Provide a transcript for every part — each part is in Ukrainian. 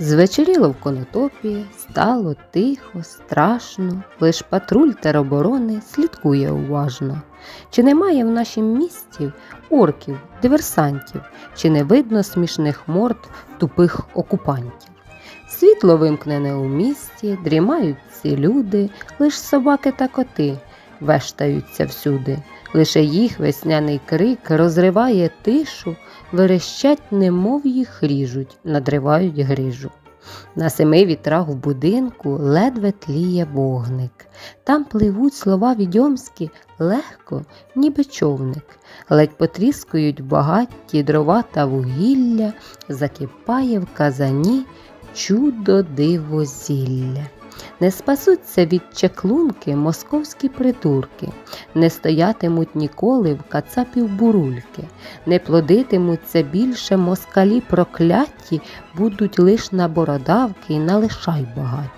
Звечеріло в конотопі, стало тихо, страшно, лиш патруль тероборони слідкує уважно. Чи немає в нашім місті орків, диверсантів, чи не видно смішних морд тупих окупантів? Світло вимкнене у місті, дрімають ці люди, лиш собаки та коти вештаються всюди. Лише їх весняний крик розриває тишу, верещать, немов їх ріжуть, надривають грижу. На семи вітрах в будинку ледве тліє вогник. Там пливуть слова відьомські легко, ніби човник. Ледь потріскують в багатті дрова та вугілля, закипає в казані чудо диво зілля. Не спасуться від чеклунки московські придурки, не стоятимуть ніколи в кацапів бурульки, не плодитимуться більше москалі прокляті, будуть лиш на бородавки й на лишай багаті.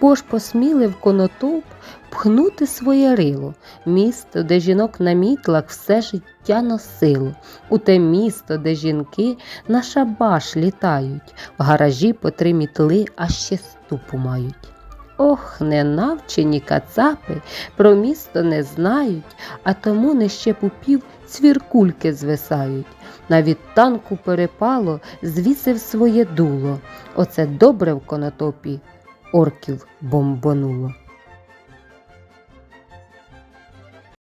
Бо ж посміли в конотоп пхнути своє рило, місто, де жінок на мітлах все життя носило, у те місто, де жінки на шабаш літають, в гаражі по три мітли, а ще ступу мають. Ох, ненавчені кацапи про місто не знають, а тому не ще пупів цвіркульки звисають. Навіть танку перепало, звісив своє дуло. Оце добре в конотопі орків бомбонуло.